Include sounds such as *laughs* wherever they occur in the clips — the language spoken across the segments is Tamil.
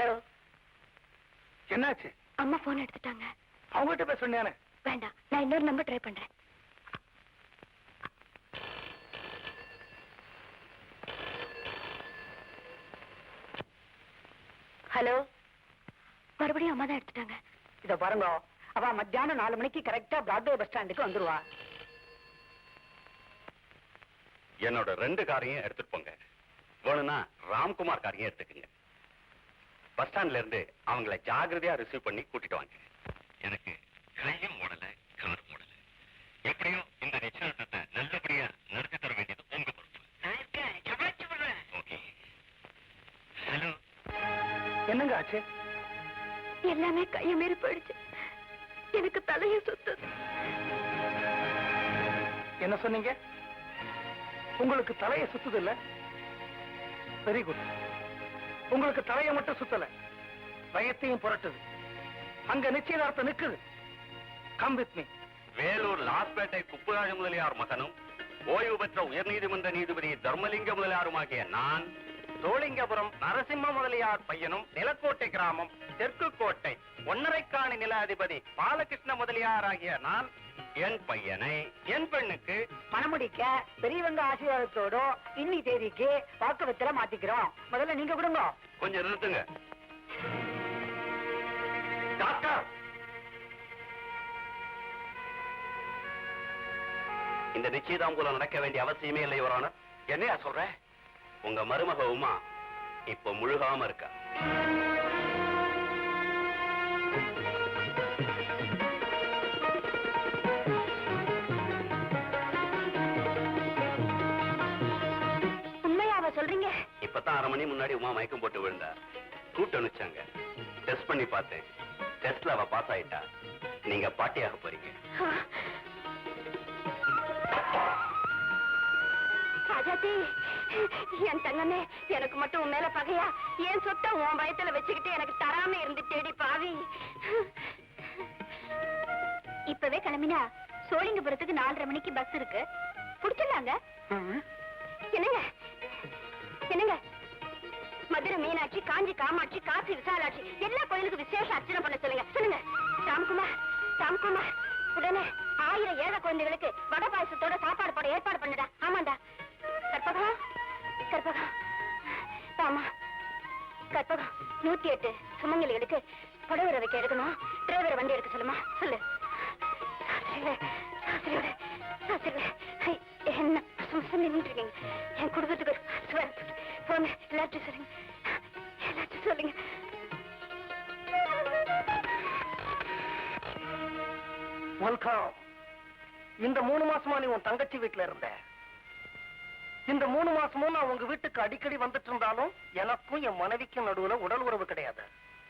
ஹலோ. என்னாச்சு? அம்மா போன் எடுத்துட்டாங்க. அவங்ககிட்ட பேச சொன்னியானே வேண்டாம் நான் இன்னொரு நம்பர் ட்ரை பண்றேன். ஹலோ. மறுபடியும் அம்மா தான் எடுத்துட்டாங்க. இத பாருங்க. அவ மத்தியானம் நாலு மணிக்கு கரெக்டா பிராட்வே பஸ் ஸ்டாண்டுக்கு வந்துருவா. என்னோட ரெண்டு காரையும் எடுத்துட்டு போங்க. வேணும்னா ராம்குமார் காரையும் எடுத்துக்கங்க. பஸ் ஸ்டாண்ட்ல இருந்து அவங்கள ஜாகிரதையா ரிசீவ் பண்ணி கூட்டிட்டு வாங்க. எனக்கு கையும் ஓடல கார் ஓடல எப்படியும் இந்த நிச்சயதார்த்தத்தை நல்லபடியா நடத்தி தர வேண்டியது உங்க பொறுப்பு. ஓகே. ஹலோ. என்னங்க ஆச்சு? எல்லாமே கையை மீறி போயிடுச்சு. எனக்கு தலையை சுத்துது. என்ன சொன்னீங்க? உங்களுக்கு தலையை சுத்துது இல்ல? வெரி குட் உங்களுக்கு தலையை மட்டும் சுத்தல. பயத்தையும் புரட்டுது. அங்க நிச்சயதார்த்தம் நிக்குது. Come with me Vellore Lawspet Kuppuraja Mudaliar மகனும் ஓய்வு பெற்ற உயர்நீதிமன்ற நீதிபதி தர்மலிங்க முதலியாருமாகிய நான் சோழிங்கபுரம் நரசிம்ம முதலியார் பையனும் நிலக்கோட்டை கிராமம் தெற்கு கோட்டை ஒன்னரைக்காணி நில அதிபதி பாலகிருஷ்ண முதலியார் ஆகிய நான் என் பையனை என் பெண்ணுக்கு மணமுடிக்க பெரியவங்க ஆசீர்வாதத்தோட இன்னி தேதிக்கு வாக்குவத்துல மாத்திக்கிறோம். முதல்ல நீங்க கொடுங்க. கொஞ்சம் நிறுத்துங்க. டாக்டர்! இந்த நிச்சயதாம்பூலம் நடக்க வேண்டிய அவசியமே இல்லை யுவரானர் என்னையா சொல்ற? உங்க மருமக உமா இப்ப முழுகாம இருக்கா. இப்பதான் அரை மணி முன்னாடி உமா மயக்கம் போட்டு விழுந்தா. கூட்டு அனுப்பிச்சாங்க. டெஸ்ட் பண்ணி பார்த்தேன். டெஸ்ட்ல அவ பாஸ் ஆயிட்டா. நீங்க பாட்டியாக போறீங்க. ராஜாத்தி என் தங்கமே எனக்கு மட்டும் உன் மேல பகையா? என் சொத்தை உன் பயத்துல வச்சுக்கிட்டு எனக்கு தராம இருந்துட்டேடி பாவி. இப்பவே கிளம்பினா சோழிங்கபுரத்துக்கு நாலரை மணிக்கு பஸ் இருக்கு. புடிச்சிடலாங்க என்னங்க? என்னங்க? மதுரை மீனாட்சி காஞ்சி காமாட்சி காசி விசாலாட்சி எல்லா கோயிலுக்கு விசேஷ அர்ச்சனை பண்ண சொல்லுங்க. சொல்லுங்க. ராம்குமார் ராம்குமார் உடனே ஆயிரம் ஏழை குழந்தைகளுக்கு வட பாயசத்தோட சாப்பாடு போட ஏற்பாடு பண்ணுடா. ஆமாண்டா. கற்பகம் கற்பகம். ஆமா. கற்பகம் நூத்தி எட்டு சுமங்கலிகளுக்கு புடவை வைக்க எடுக்கணும். டிரைவரை வண்டி எடுக்க சொல்லுமா? சொல்லு. என்ன சும்மா நின்றுட்டு இருக்கீங்க என் குடும்பத்துக்கு போங்க. எல்லாத்தையும் சொல்லுங்க. எல்லாத்தையும் சொல்லுங்க. வெல்கம் இந்த மூணு மாசமா நீ உன் தங்கச்சி வீட்டுல இருந்த. இந்த மூணு மாசமும் நான் உங்க வீட்டுக்கு அடிக்கடி வந்துட்டு இருந்தாலும் எனக்கும் என் மனைவிக்கும் நடுவுல உடல் உறவு கிடையாது.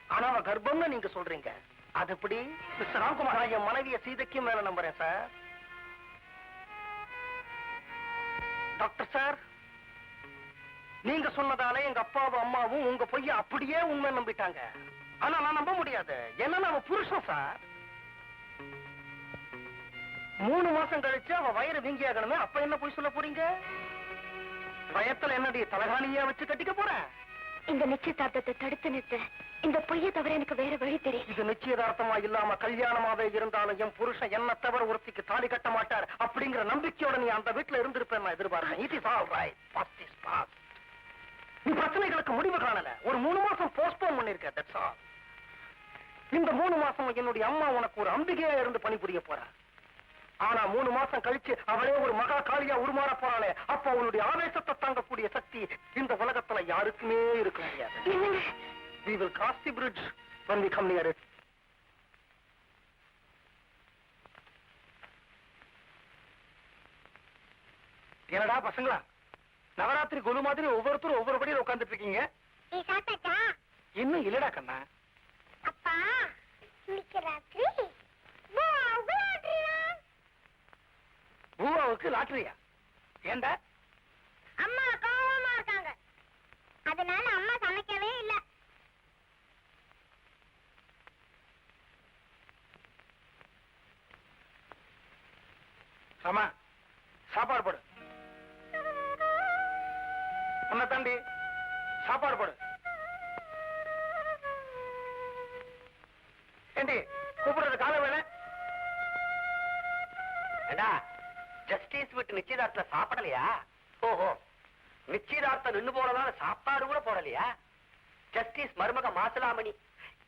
ஆனா அவ கர்ப்பம்னு நீங்க சொல்றீங்க. அது எப்படி? மிஸ்டர் ராம்குமார் நான் என் மனைவிய சீதைக்கும் மேல நம்புறேன் சார். Doctor sir. நீங்க சொன்னதால எங்க அப்பாவும் அம்மாவும் உங்க பொய்ய அப்படியே உண்மை நம்பிட்டாங்க. ஆனா நான் நம்ப முடியாது. ஏன்னா அவன் புருஷன் சார். மூணு மாசம் கழிச்சு அவ வயிறு வீங்கி ஆகணுமே அப்ப என்ன போய் சொல்ல போறீங்க? பயத்துல என்னடி தலகாணியா வச்சு கட்டிக்க போற? இந்த நிச்சயதார்த்தத்தை தடுத்து நிறுத்த. இந்த பொய்யை தவிர எனக்கு வேற வழி தெரியல இது நிச்சயதார்த்தமா இல்லாம கல்யாணமாவே இருந்தாலும் என் புருஷன் என்ன தவிர ஒருத்திக்கு தாலி கட்ட மாட்டார் அப்படிங்கிற நம்பிக்கையோட நீ அந்த வீட்டுல இருந்திருப்பேன் நான் எதிர்பார்த்தேன் it is all right past is past நீ பிரச்சனைகளுக்கு முடிவு காணல. ஒரு மூணு மாசம் போஸ்ட்போன் பண்ணிருக்க தட்ஸ் ஆல் இந்த மூணு மாசம் என்னுடைய அம்மா உனக்கு ஒரு அம்பிகையா இருந்து பணிபுரிய போறா. ஆனா மூணு மாசம் கழிச்சு அவளே ஒரு மகா காளியா உருமாற போறாளே. அப்ப அவளுடைய ஆவேசத்தை தாங்கக்கூடிய சக்தி இந்த உலகத்துல யாருக்குமே இருக்க முடியாது. we will cross the bridge when we come near it. என்னடா பசங்களா? நவராத்திரி குழு மாதிரி ஒவ்வொருத்தரும் ஒவ்வொரு படியில் உட்கார்ந்துட்டு இருக்கீங்க. நீ சாப்பிட்டாச்சா இன்னும் இல்லடா கண்ணா. அப்பா இன்னைக்கு ராத்திரி? பூவாவுக்கு லாட்டரியா ஏண்டா? அம்மா கோவமா இருக்காங்க. அதனால அம்மா சமைக்கவே இல்ல. ஆமா சாப்பாடு போடு. உன்னை தாண்டி சாப்பாடு போடு. ஏண்டி கூப்பிடுறது கால வேலை? ஏண்டா ஜஸ்டிஸ் விட்டு நிச்சயதார்த்தத்துல சாப்பிடலையா? ஓஹோ நிச்சயதார்த்தம் நின்னு போனதால சாப்பாடு கூட போடலையா? ஜஸ்டிஸ் மருமக மாசலாமணி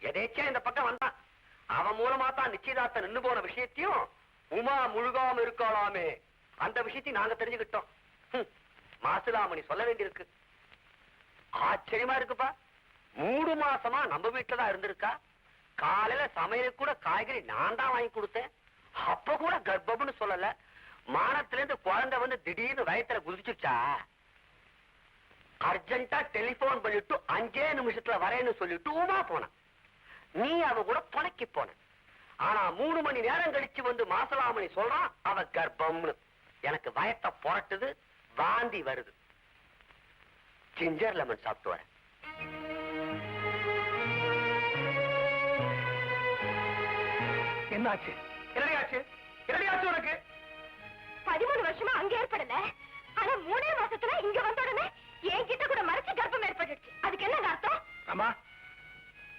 எதேச்சா இந்த பக்கம் வந்தான் அவன் மூலமா தான் நிச்சயதார்த்தம் நின்னு போன விஷயத்தையும் உமா முழுகாம இருக்காளாமே. அந்த விஷயத்தையும் நாங்க தெரிஞ்சுக்கிட்டோம். ஹம், மாசிலாமணி சொல்ல வேண்டியிருக்கு. ஆச்சரியமா இருக்குப்பா. மூணு மாசமா நம்ம வீட்டுல தான் இருந்திருக்கா. காலையில சமையலுக்கு கூட காய்கறி நான் தான் வாங்கி கொடுத்தேன். அப்ப கூட கர்ப்பம்னு சொல்லல. மானத்துல இருந்து குழந்தை வந்து திடீர்னு வயத்துல குதிச்சுச்சா? அர்ஜென்ட்டா டெலிபோன் பண்ணிட்டு அஞ்சே நிமிஷத்துல வரேன்னு சொல்லிட்டு உமா போன நீ அவ கூட துணைக்கு போன. ஆனா மூணு மணி நேரம் கழிச்சு வந்து மாசலாமணி சொல்றான் அவ கர்ப்பம்னு. எனக்கு வயத்தை புரட்டுது. வாந்தி வருது. ஜிஞ்சர் லெமன் சாப்பிட்டு வரேன் என்னாச்சு? என்னடி ஆச்சு என்னடி ஆச்சு உனக்கு? பதிமூணு வருஷமா அங்க ஏற்படல. ஆனா மூணே மாசத்துல இங்க வந்த உடனே என்கிட்ட கூட மறைச்சு கர்ப்பம் ஏற்பட்டுச்சு அதுக்கு என்ன அர்த்தம்? ஆமா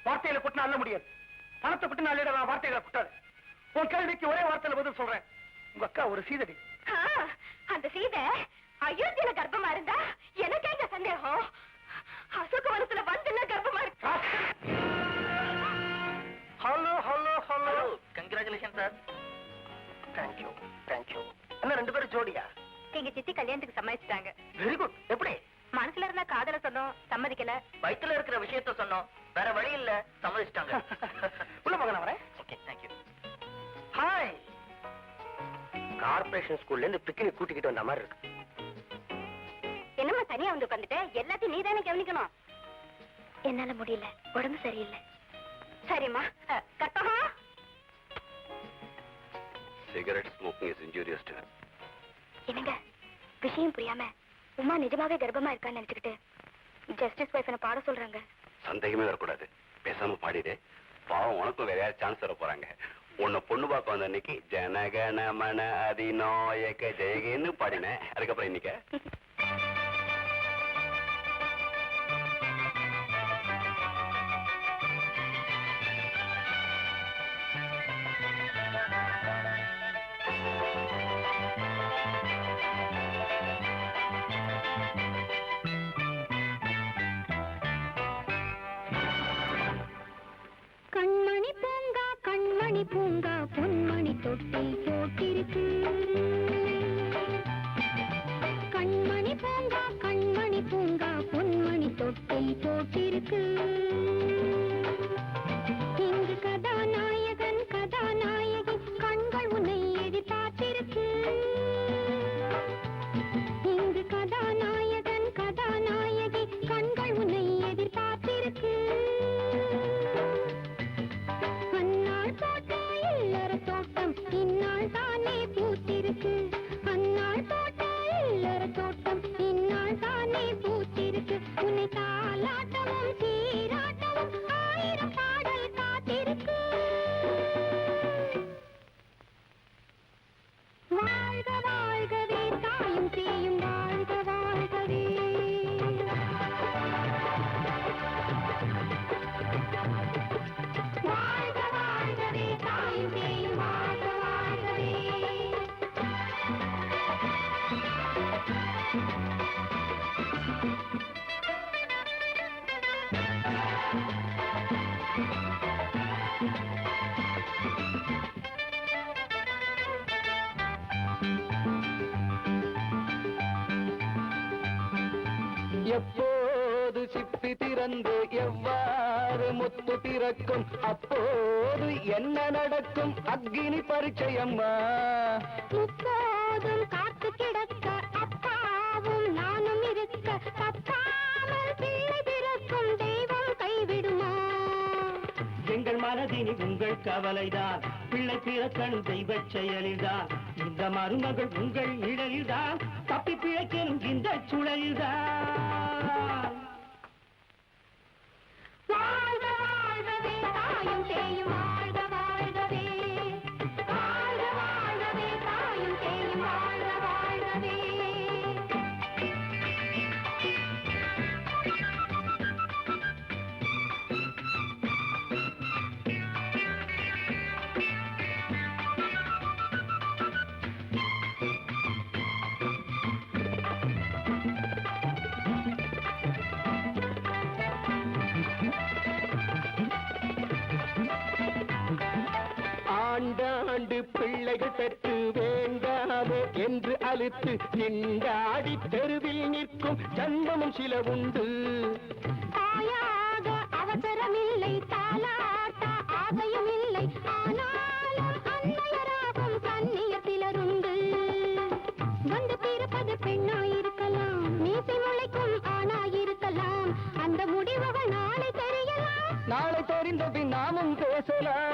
வார்த்தையில குட்டினா அள்ள முடியாது. பணத்தை குட்டினா அள்ளிட நான் வார்த்தைகளை குட்டாது. உன் கேள்விக்கு ஒரே வார்த்தையில பதில் சொல்றேன். உங்க அக்கா ஒரு சீதடி. அந்த சீதை அயோத்தியில கர்ப்பமா இருந்தா எனக்கு எங்க சந்தேகம்? அசோகவனத்துல வந்து கர்ப்பமா இருக்கு hello hello hello. Congratulation sir thank you thank you என்ன ரெண்டு பேரும் ஜோடியா? எங்க சித்தி கல்யாணத்துக்கு சம்மதிச்சிட்டாங்க. வெரி குட் எப்படி? மனசுல இருந்த காதல சொன்னோம் சம்மதிக்கல. வயித்துல இருக்கிற விஷயத்த சொன்னோம் வேற வழி இல்ல சம்மதிச்சிட்டாங்க. *laughs* உள்ள நான் வரேன் ஓகே தேங்க்யூ ஹாய் கார்ப்பரேஷன் ஸ்கூல்ல இருந்து பிக்னிக் கூட்டிக்கிட்டு வந்த மாதிரி இருக்கு. தனியா வந்து உட்காந்துட்டு எல்லாத்தையும் நீதானே கவனிக்கணும். என்னால முடியல. உடம்பு சரியில்லை. சரிம்மா. Karpagam cigarette smoking is injurious to என்னங்க? விஷயம் புரியாம உமா நிஜமாவே கர்ப்பமா இருக்கான்னு நினைச்சுக்கிட்டு ஜஸ்டிஸ் ஒய்ஃப் பாட சொல்றாங்க? சந்தேகமே வரக்கூடாது. பேசாம பாடிடு. பாவம் உனக்கும் வேற யாரும் சான்ஸ் தர போறாங்க. உன்னை பொண்ணு பார்க்க வந்த அன்னைக்கு ஜனகன மன அதிநாயக ஜெயகன்னு பாடினேன். அதுக்கப்புறம் இன்னைக்கு *laughs* கண்மணி பூங்கா கண்மணி பூங்கா பொன்மணி தொட்டில் போட்டிருக்கு. எப்போது சிப்பி திறந்து எவ்வாறு முத்து பிறக்கும்? அப்போது என்ன நடக்கும்? அக்னி பரிச்சயம்மா. முப்போதும் காத்து கிடக்க உங்கள் கவலைதான். பிள்ளை பிறக்கணும் தெய்வ செயலில்தான். இந்த மருமகள் உங்கள் நிழலில்தான். தப்பி பிழைக்கணும் இந்த சுழலில்தான். என்று அழுத்து நின்றாடி தெருவில் நிற்கும் ஜன்மமும் சில உண்டு. தாயாக அவசரமில்லை தாலாட்ட ஆசையும் இல்லை. ஆனாலும் அன்னையராகும் கண்ணியர் சிலருண்டு. வந்து பிறப்பது பெண்ணாயிருக்கலாம் மீசை முளைக்கும் ஆணாயிருக்கலாம். அந்த முடிவுகள் நாளை தெரியலாம். நாளை தெரிந்த பின் நாமும் பேசலாம்.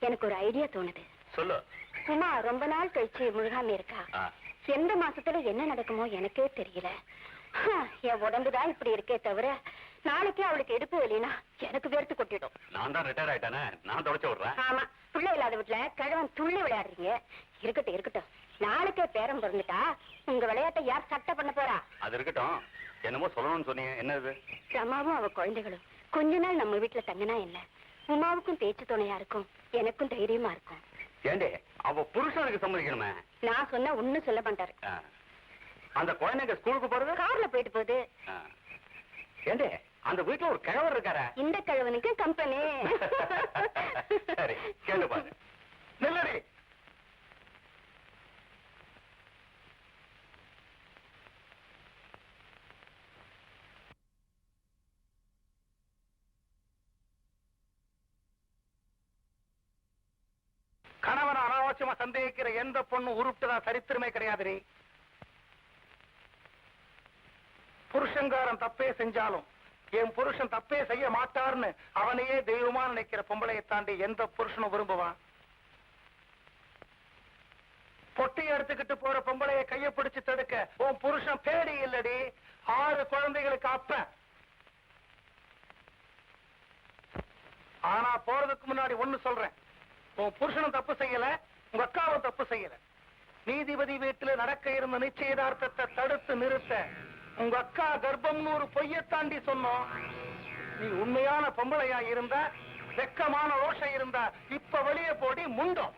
எனக்கு ஒரு ஐடியா தோணுது. சொல்லு. உமா ரொம்ப நாள் கழிச்சு முழுகாம இருக்கா? எந்த மாசத்துல என்ன நடக்குமோ எனக்கே தெரியல. என் உடம்புதான் இப்படி இருக்கே தவிர நாளைக்கே அவளுக்கு எடுப்பு வெளினா எனக்கு வேர்த்து கொட்டிடும். நான் தான் ரிட்டையர் ஆயிட்டானே. நான் தொடச்சு விடுறேன். ஆமா. பிள்ளை இல்லாத வீட்டுல கிழவன் துள்ளி விளையாடுறீங்க. இருக்கட்டும் இருக்கட்டும். நாளைக்கே பேரம் பிறந்துட்டா உங்க விளையாட்டை யார் சட்டை பண்ண போறா? அது இருக்கட்டும். என்னமோ சொல்லணும்னு சொன்னீங்க. என்னது? ரமாவும் அவ குழந்தைகளும் கொஞ்ச நாள் நம்ம வீட்டுல தங்கினா என்ன? உமாவுக்கும் பேச்சு துணையா இருக்கும். எனக்கும் தைரியமா இருக்கும். ஏண்டே அவ புருஷனுக்கு சம்மதிக்கணுமே? நான் சொன்னா ஒண்ணும் சொல்ல மாட்டாரு. அந்த குழந்தைங்க ஸ்கூலுக்கு போறது? கார்ல போயிட்டு போகுது. ஏண்டே அந்த வீட்டுல ஒரு கிழவர் இருக்காரா? இந்த கிழவனுக்கு கம்பெனி *laughs* சரி கேளு பாரு. நில்லடி. சந்தேகிக்கிற எந்த பொண்ணு உருட்டுதா சரித்திரமே கிடையாது புருஷங்காரன் தப்பே செஞ்சாலும் என் புருஷன் தப்பே செய்ய மாட்டார்னு அவனையே தெய்வமா நினைக்கிற பொம்பளையை தாண்டி எந்த புருஷனும் விரும்புவான்? பொட்டி எடுத்துக்கிட்டு போற பொம்பளைய கைய பிடிச்சு தடுக்க உன் புருஷன் பேடி இல்லடி. ஆறு குழந்தைகளுக்கு அப்ப. ஆனா போறதுக்கு முன்னாடி ஒண்ணு சொல்றேன். உன் புருஷனும் தப்பு செய்யல உங்க அக்காவும் தப்பு செய்யல. நீதிபதி வீட்டுல நடக்க இருந்த நிச்சயதார்த்தத்தை தடுத்து நிறுத்த உங்க அக்கா கர்ப்பம்னு ஒரு பொய்ய தாண்டி சொன்னோம் நீ உண்மையான பொம்பளையா இருந்தா வெக்கமான ரோஷம் இருந்தா இப்ப வெளியே போடி முண்டோம்.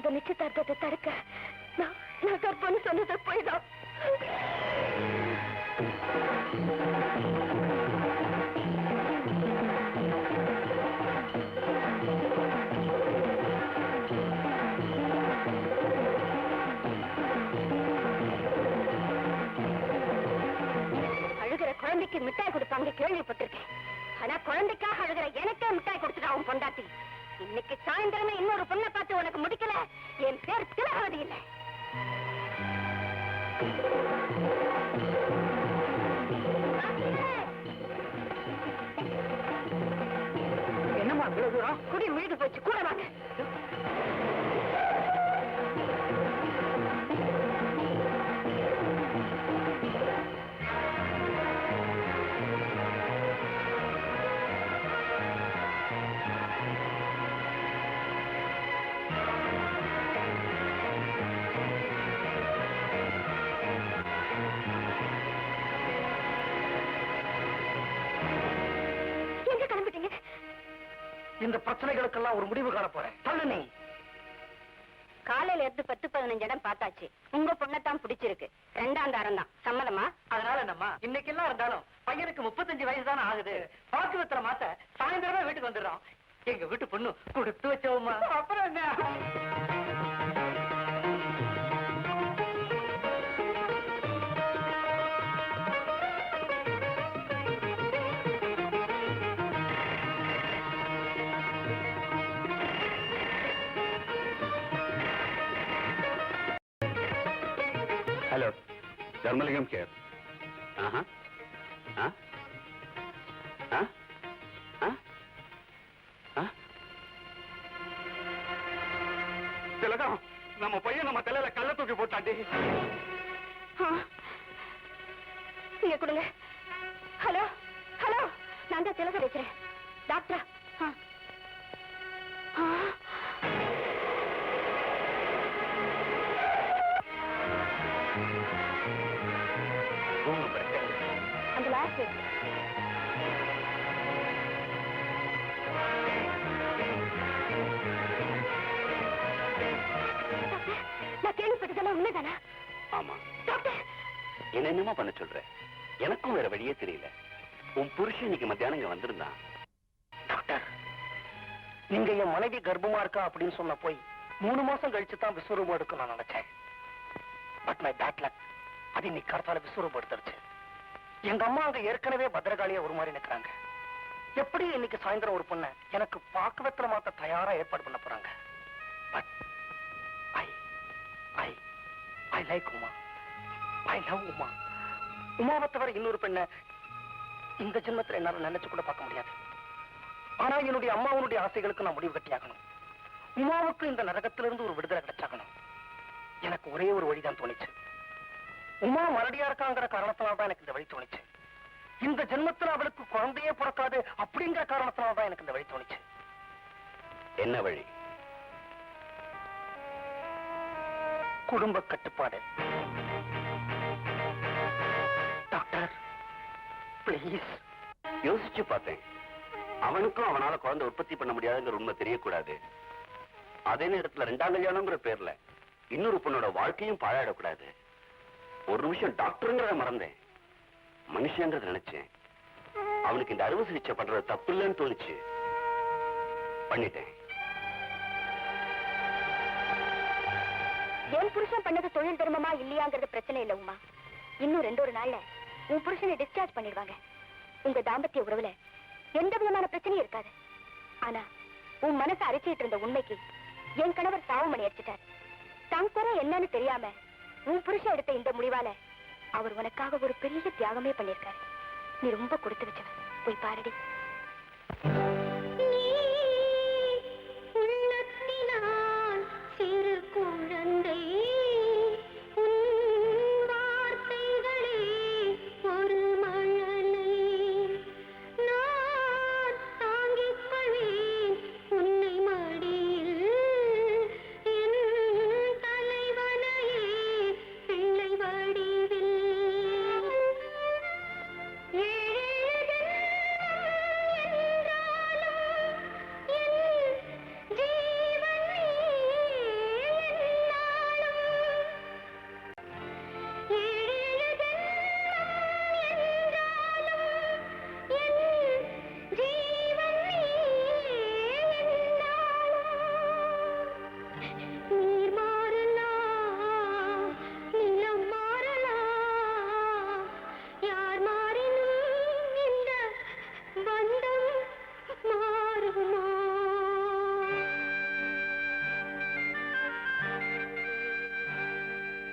அந்த நிச்சயதார்த்தத்தை தடுக்க நான் நான் கற்பனை சொன்னதை போய்தான். அழுகிற குழந்தைக்கு மிட்டாய் கொடுப்பாங்க கேள்விப்பட்டிருக்கேன். ஆனா குழந்தைக்காக அழுகிற எனக்கே மிட்டாய் கொடுத்துட்டாவும் பொண்டாட்டி. இன்னைக்கு சாயந்தரமே இன்னொரு பொண்ணை பார்த்து உனக்கு முடிக்கல. என் பேர் திலகவதி இல்லை. இவ்வளவு தூரம்? குடி முழுகி போச்சு கூட வாங்க. இந்த பிரச்சனைகளுக்கெல்லாம் ஒரு முடிவு காண போறேன். தள்ளு நீ. காலையில இருந்து பத்து பதினஞ்சு இடம் பார்த்தாச்சு. உங்க பொண்ணத்தான் பிடிச்சிருக்கு. ரெண்டாம் தாரம் தான். சம்மதமா? அதனால என்னம்மா? இன்னைக்கெல்லாம் இருந்தாலும் பையனுக்கு முப்பத்தஞ்சு வயசு தானே ஆகுது. பாக்கு வித்திர மாத்த சாயந்தரமே வீட்டுக்கு வந்துடுறோம். எங்க வீட்டு பொண்ணு கொடுத்து வச்சோம்மா அப்புறம் என்ன? ஹலோ தர்மலிங்கம் கேர் ஆஹா ஆ ஆ ஆ ஆ திலகம் நம்ம பையன் நம்ம தலையில கள்ள தூக்கி போட்டாண்டி. நீங்க கொடுங்க. Hello hello. நான் தான் திலக பேசுறேன் டாக்டரா. நான் கேள்விப்பட்டதெல்லாம் உண்மைதானா? ஆமா. டாக்டர்! என்ன என்னமா பண்ண சொல்ற? எனக்கும் வேற வழியே தெரியல. உன் புருஷன் இன்னைக்கு மத்தியானம் இங்க வந்திருந்தான். டாக்டர் நீங்க என் மனைவி கர்ப்பமா இருக்கா அப்படின்னு சொன்ன போய் மூணு மாசம் கழிச்சு தான் விஸ்வரூபம் எடுக்கும் நான் நினைச்சேன். பட் மை பேட் லக் அது இன்னைக்கு கடத்தால விஸ்வரூபம் எடுத்துருச்சு. எங்க அம்மா அங்க ஏற்கனவே பத்திரகாளியா ஒரு மாதிரி நிக்கிறாங்க. எப்படி இன்னைக்கு சாயந்தரம் ஒரு பொண்ணை எனக்கு பாக்குவத்துல மாத்த தயாரா ஏற்பாடு பண்ண போறாங்க? But I I I like Uma. I love Uma. உமாவை தவிர இன்னொரு பெண்ண இந்த ஜென்மத்துல என்னால நினைச்சு கூட பார்க்க முடியாது. ஆனா என்னுடைய அம்மாவனுடைய ஆசைகளுக்கு நான் முடிவு கட்டியாகணும். உமாவுக்கு இந்த நரகத்திலிருந்து ஒரு விடுதலை கிடைச்சாகணும். எனக்கு ஒரே ஒரு வழிதான் தோணுச்சு. உமா மறுபடியா இருக்காங்கிற காரணத்தினால தான் எனக்கு இந்த வழி தோணுச்சு. இந்த ஜென்மத்துல அவளுக்கு குழந்தையே பிறக்காது அப்படிங்கிற காரணத்தினால தான் எனக்கு இந்த வழி தோணுச்சு. என்ன வழி? குடும்ப கட்டுப்பாடு. Doctor please. யோசிச்சு பார்த்தேன். அவனுக்கும் அவனால குழந்தை உற்பத்தி பண்ண முடியாதுங்கிற உண்மை தெரியக்கூடாது. அதே நேரத்துல ரெண்டாம் கல்யாணம்ங்கிற பேர்ல இன்னொரு பொண்ணோட வாழ்க்கையும் பாழாடக்கூடாது ஒரு நிமிஷம் டாக்டருங்கிறத மறந்தேன். மனுஷங்கிறத நினைச்சேன். அவனுக்கு இந்த அறுவை சிகிச்சை பண்றது தப்பு இல்லைன்னு தோணுச்சு. பண்ணிட்டேன். என் புருஷன் பண்ணது தொழில் தர்மமா இல்லையாங்கிறது பிரச்சனை இல்ல உமா. இன்னும் ரெண்டு ஒரு நாள்ல உன் புருஷனை டிஸ்சார்ஜ் பண்ணிடுவாங்க. உங்க தாம்பத்திய உறவுல எந்த விதமான பிரச்சனையும் இருக்காது. ஆனா உன் மனசை அரைச்சிட்டு இருந்த உண்மைக்கு என் கணவர் சாவமணி அடிச்சிட்டார். தன் குறை என்னன்னு தெரியாம உன் புருஷன் எடுத்த இந்த முடிவால அவர் உனக்காக ஒரு பெரிய தியாகமே பண்ணிருக்காரு நீ ரொம்ப கொடுத்து வச்சவன். போய் பாருடி.